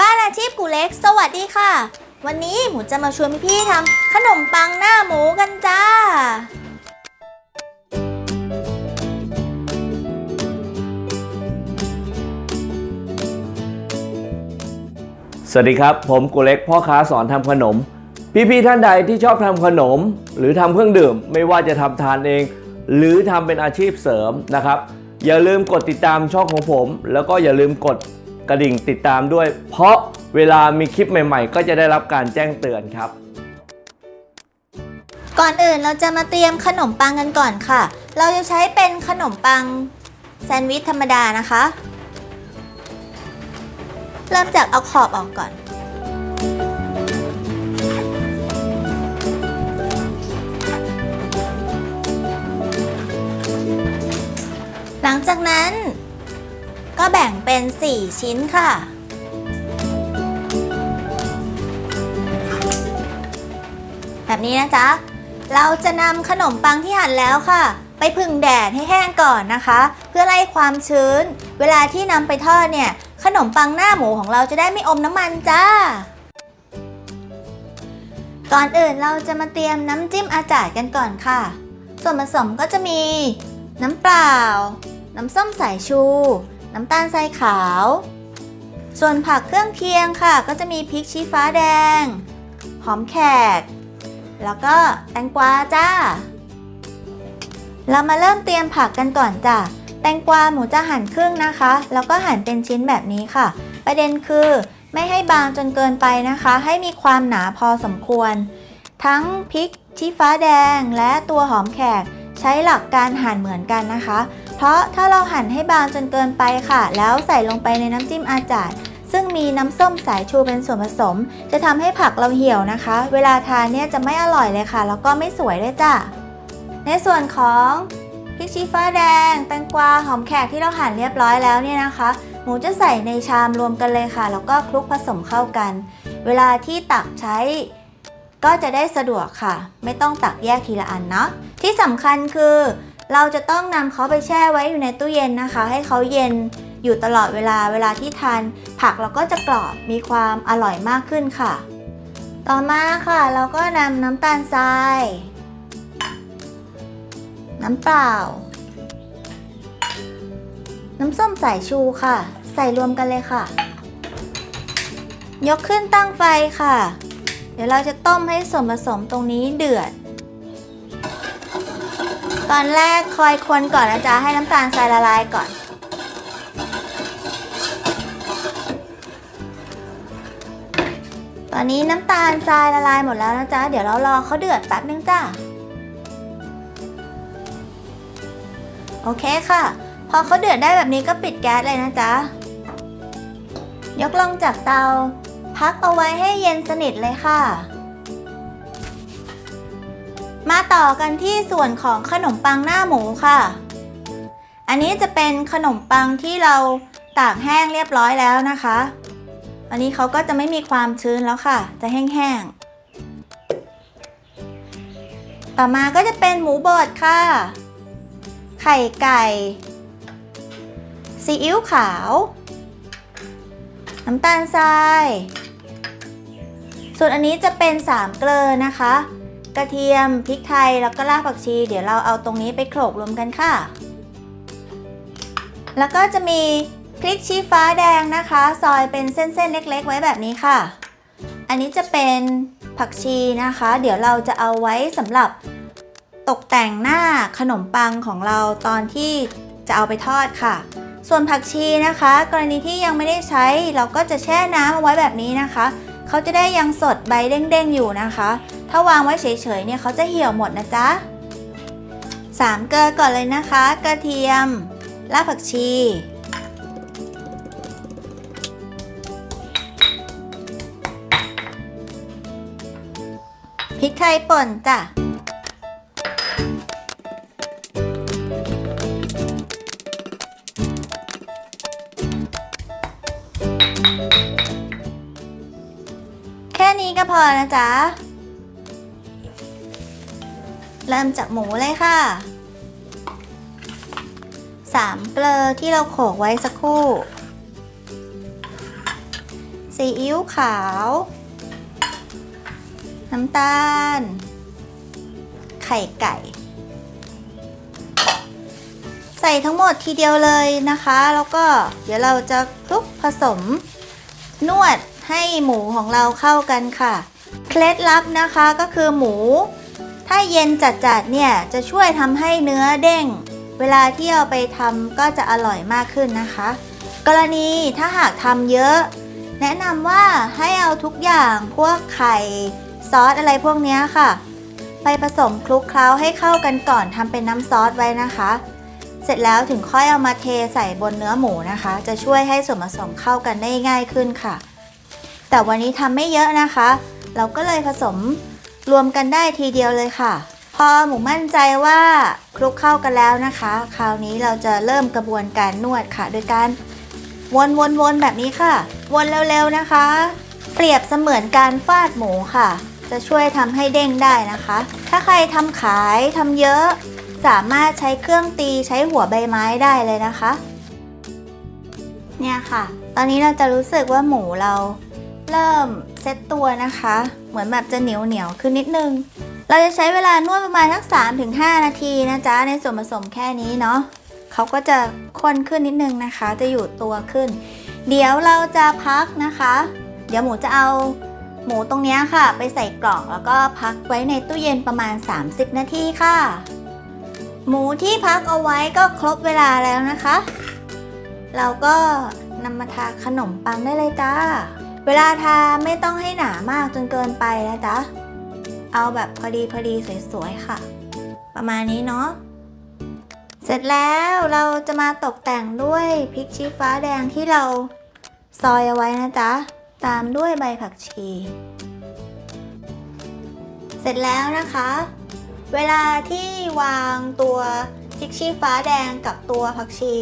บ้านอาชีพกูเล็ก สวัสดีค่ะ วันนี้หมูจะมาชวนพี่ๆทำขนมปังหน้าหมูกันจ้า สวัสดีครับ ผมกุเล็กพ่อค้าสอนทำขนม พี่ๆท่านใดที่ชอบทำขนม หรือทำเครื่องดื่ม ไม่ว่าจะทำทานเอง หรือทำเป็นอาชีพเสริมนะครับ อย่าลืมกดติดตามช่องของผม แล้วก็อย่าลืมกด กระดิ่งติดตามด้วย เพราะเวลามีคลิปใหม่ๆ ก็จะได้รับการแจ้งเตือนครับ ก่อนอื่นเราจะมาเตรียมขนมปังกันก่อนค่ะ เราจะใช้เป็นขนมปังแซนด์วิชธรรมดานะคะ เริ่มจากเอาขอบออกก่อน หลังจากนั้น ก็แบ่งเป็น 4 ชิ้นค่ะ แบบนี้นะจ๊ะ เราจะนำขนมปังที่หั่นแล้วค่ะ ไปพึ่งแดดให้แห้งก่อนนะคะ เพื่อไล่ความชื้น เวลาที่นำไปทอดเนี่ย ขนมปังหน้าหมูของเราจะได้ไม่อมน้ำมันจ้าก่อนอื่นเราจะมาเตรียมน้ำจิ้มอาจาดกันก่อนค่ะ ส่วนผสมก็จะมี น้ำเปล่า น้ำส้มสายชู น้ำตาลทรายขาว ส่วนผักเครื่องเคียงค่ะ ก็จะมีพริกชี้ฟ้าแดง หอมแขก แล้วก็แตงกวาจ้า เรามาเริ่มเตรียมผักกันก่อนจ้ะแตงกวาหมูจะหั่นครึ่งนะคะ แล้วก็หั่นเป็นชิ้นแบบนี้ค่ะ ประเด็นคือไม่ให้บางจนเกินไปนะคะ ให้มีความหนาพอสมควร ทั้งพริกชี้ฟ้าแดงและตัวหอมแขกใช้หลักการหั่นเหมือนกันนะคะ เพราะถ้าเราหั่นให้บางจนเกินไปค่ะ แล้วใส่ลงไปในน้ำจิ้มอาจารย์ซึ่งมีน้ำส้มสายชูเป็นส่วนผสม จะทำให้ผักเราเหี่ยวนะคะ เวลาทานเนี่ยจะไม่อร่อยเลยค่ะ แล้วก็ไม่สวยด้วยจ้ะ ในส่วนของพริกชี้ฟ้าแดง แตงกวา หอมแขกที่เราหั่นเรียบร้อยแล้วเนี่ยนะคะ หมูจะใส่ในชามรวมกันเลยค่ะ แล้วก็คลุกผสมเข้ากัน เวลาที่ตักใช้ก็จะได้สะดวกค่ะ ไม่ต้องตักแยกทีละอันเนาะที่สำคัญคือ เราจะต้องนำเขาไปแช่ไว้อยู่ในตู้เย็นนะคะ ให้เขาเย็นอยู่ตลอดเวลาเวลาที่ทานผักเราก็จะกรอบมีความอร่อยมากขึ้นค่ะ ต่อมาค่ะ เราก็นำน้ำตาลทราย น้ำเปล่า น้ำส้มสายชูค่ะ ใส่รวมกันเลยค่ะ ยกขึ้นตั้งไฟค่ะ เดี๋ยวเราจะต้มให้ส่วนผสมตรงนี้เดือด ตอนแรกคอยคนก่อนนะจ๊ะให้น้ำตาลทรายละลายก่อนตอนนี้น้ำตาลทรายละลายหมดแล้วนะจ๊ะเดี๋ยวเรารอเขาเดือดแป๊บนึงจ้ะโอเคค่ะ พอเขาเดือดได้แบบนี้ก็ปิดแก๊สเลยนะจ๊ะยกลงจากเตา พักเอาไว้ให้เย็นสนิทเลยค่ะ มาต่อกันที่ส่วนของขนมปังหน้าหมูค่ะ อันนี้จะเป็นขนมปังที่เราตากแห้งเรียบร้อยแล้วนะคะ อันนี้เขาก็จะไม่มีความชื้นแล้วค่ะ จะแห้งๆ ต่อมาก็จะเป็นหมูบดค่ะ ไข่ไก่ ซีอิ๊วขาว น้ำตาลทราย ส่วนอันนี้จะเป็นสามเกลือนะคะ กระเทียม พริกไทย แล้วก็รากผักชี เดี๋ยวเราเอาตรงนี้ไปโขลกรวมกันค่ะ แล้วก็จะมีพริกชี้ฟ้าแดงนะคะ ซอยเป็นเส้นๆเล็ก ๆ ไว้แบบนี้ค่ะ อันนี้จะเป็นผักชีนะคะ เดี๋ยวเราจะเอาไว้สำหรับตกแต่งหน้าขนมปังของเราตอนที่จะเอาไปทอดค่ะ ส่วนผักชีนะคะ กรณีที่ยังไม่ได้ใช้เราก็จะแช่น้ำเอาไว้แบบนี้นะคะ เขาจะได้ยังสดใบเด้งๆอยู่นะคะ ถ้าวางไว้เฉยๆเนี่ยเขาจะเหี่ยวหมดนะจ๊ะสามเกลือก่อนเลยนะคะ กระเทียมรากผักชี พริกไทยป่นจ้ะแค่นี้ก็พอนะจ๊ะ เริ่มจากหมูเลยค่ะสามเกลือที่เราโขลกไว้สักครู่ซีอิ๊วขาว น้ำตาล ไข่ไก่ ใส่ทั้งหมดทีเดียวเลยนะคะ แล้วก็เดี๋ยวเราจะคลุกผสม นวดให้หมูของเราเข้ากันค่ะ เคล็ดลับนะคะก็คือหมู ถ้าเย็นจัดๆเนี่ยจะช่วยทำให้เนื้อเด้ง เวลาที่เอาไปทำก็จะอร่อยมากขึ้นนะคะ กรณีถ้าหากทำเยอะ แนะนำว่าให้เอาทุกอย่างพวกไข่ซอสอะไรพวกนี้ค่ะ ไปผสมคลุกเคล้าให้เข้ากันก่อนทำเป็นน้ำซอสไว้นะคะ เสร็จแล้วถึงค่อยเอามาเทใส่บนเนื้อหมูนะคะ จะช่วยให้ส่วนผสมเข้ากันได้ง่ายขึ้นค่ะ แต่วันนี้ทำไม่เยอะนะคะ เราก็เลยผสม รวมกันได้ทีเดียวเลยค่ะ พอหมูมั่นใจว่าคลุกเข้ากันแล้วนะคะ คราวนี้เราจะเริ่มกระบวนการนวดค่ะ โดยการวนๆๆแบบนี้ค่ะ วนเร็วๆนะคะ เปรียบเสมือนการฟาดหมูค่ะ จะช่วยทำให้เด้งได้นะคะ ถ้าใครทำขายทำเยอะ สามารถใช้เครื่องตีใช้หัวใบไม้ได้เลยนะคะ เนี่ยค่ะ ตอนนี้เราจะรู้สึกว่าหมูเราเริ่ม ซ็ตตัวนะคะ เหมือนแบบจะเหนียวเหนียวขึ้นนิดนึง เราจะใช้เวลานวดประมาณสัก3-5 นาทีนะจ๊ะในส่วนผสมแค่นี้เนาะเขาก็จะข้นขึ้นนิดนึงนะคะ จะอยู่ตัวขึ้น เดี๋ยวเราจะพักนะคะ เดี๋ยวหมูจะเอาหมูตรงนี้ค่ะ ไปใส่กล่องแล้วก็พักไว้ในตู้เย็นประมาณ 30 นาทีค่ะ หมูที่พักเอาไว้ก็ครบเวลาแล้วนะคะ เราก็นำมาทาขนมปังได้เลยจ้า เวลาทาไม่ต้องให้หนามากจนเกินไปนะจ๊ะ เอาแบบพอดีพอดีสวยๆค่ะ ประมาณนี้เนาะ เสร็จแล้วเราจะมาตกแต่งด้วยพริกชี้ฟ้าแดงที่เราซอยเอาไว้นะจ๊ะ ตามด้วยใบผักชี เสร็จแล้วนะคะ เวลาที่วางตัวพริกชี้ฟ้าแดงกับตัวผักชี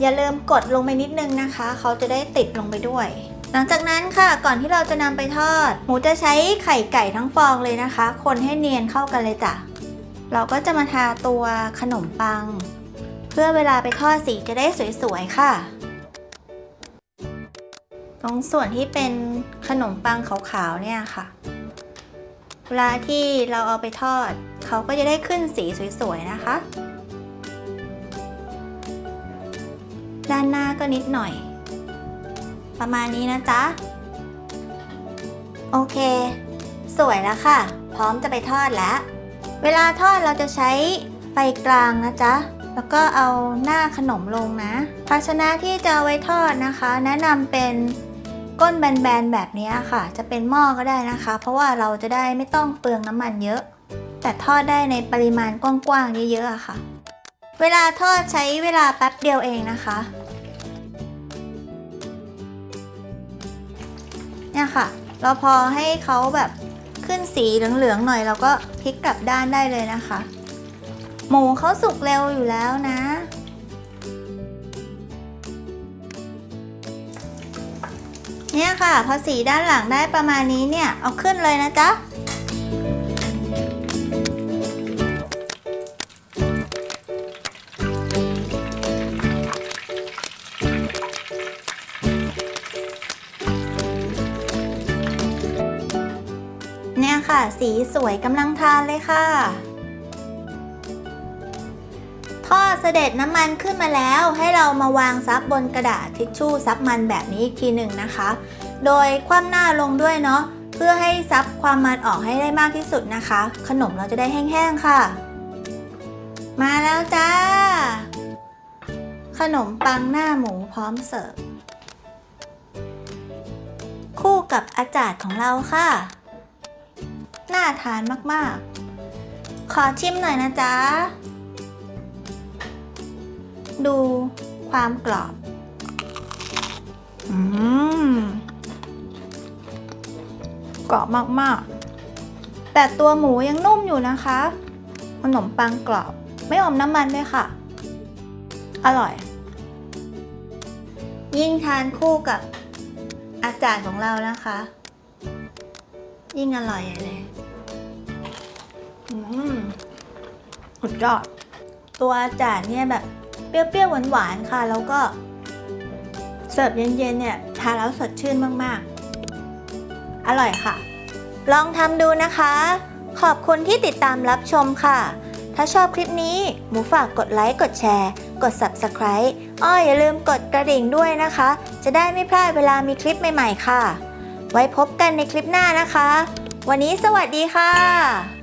อย่าลืมกดลงไปนิดนึงนะคะ เขาจะได้ติดลงไปด้วย หลังจากนั้นค่ะก่อนที่เราจะนำไปทอด หมูจะใช้ไข่ไก่ทั้งฟองเลยนะคะ คนให้เนียนเข้ากันเลยจ้ะ เราก็จะมาทาตัวขนมปัง เพื่อเวลาไปทอดสีจะได้สวยๆค่ะตรงส่วนที่เป็นขนมปังขาวๆเนี่ยค่ะ เวลาที่เราเอาไปทอด เขาก็จะได้ขึ้นสีสวยๆนะคะ ด้านหน้าก็นิดหน่อย ประมาณนี้นะจ๊ะ โอเค สวยแล้วค่ะ พร้อมจะไปทอดแล้ว เวลาทอดเราจะใช้ไฟกลางนะจ๊ะ แล้วก็เอาหน้าขนมลงนะ ภาชนะที่จะเอาไว้ทอดนะคะ แนะนำเป็นก้นแบนๆแบบนี้ค่ะ จะเป็นหม้อก็ได้นะคะ เพราะว่าเราจะได้ไม่ต้องเปลืองน้ำมันเยอะ แต่ทอดได้ในปริมาณกว้างๆเยอะๆค่ะ เวลาทอดใช้เวลาแป๊บเดียวเองนะคะ เนี่ยค่ะ เราพอให้เขาแบบขึ้นสีเหลืองๆหน่อยเราก็พลิกกลับด้านได้เลยนะคะ หมูเขาสุกเร็วอยู่แล้วนะ เนี่ยค่ะ พอสีด้านหลังได้ประมาณนี้เนี่ย เอาขึ้นเลยนะจ๊ะ ค่ะ สีสวยกำลังทานเลยค่ะ ทอดเสด็จน้ำมันขึ้นมาแล้วให้เรามาวางซับบนกระดาษทิชชู่ซับมันแบบนี้อีกทีหนึ่งนะคะ โดยคว่ำหน้าลงด้วยเนาะเพื่อให้ซับความมันออกให้ได้มากที่สุดนะคะ ขนมเราจะได้แห้งๆค่ะ มาแล้วจ้า ขนมปังหน้าหมูพร้อมเสิร์ฟคู่กับอาจารย์ของเราค่ะ น่าทานมากๆ ขอชิมหน่อยนะจ๊ะ ดูความกรอบ อืม กรอบมากๆ แต่ตัวหมูยังนุ่มอยู่นะคะ ขนมปังกรอบ ไม่อมน้ำมันด้วยค่ะ อร่อย ยิ่งทานคู่กับอาจารย์ของเรานะคะ ยิ่งอร่อยเลยอืมสุดยอด ตัวอาจารย์เนี่ยแบบเปรี้ยวๆหวานๆค่ะ แล้วก็เสิร์ฟเย็นๆเนี่ยทานแล้วสดชื่นมากๆ อร่อยค่ะ ลองทำดูนะคะ ขอบคุณที่ติดตามรับชมค่ะ ถ้าชอบคลิปนี้ หมูฝากกดไลค์ กดแชร์ กด Subscribe อ้ออย่าลืมกดกระดิ่งด้วยนะคะ จะได้ไม่พลาดเวลามีคลิปใหม่ ๆ ค่ะ ไว้พบกันในคลิปหน้านะคะ วันนี้สวัสดีค่ะ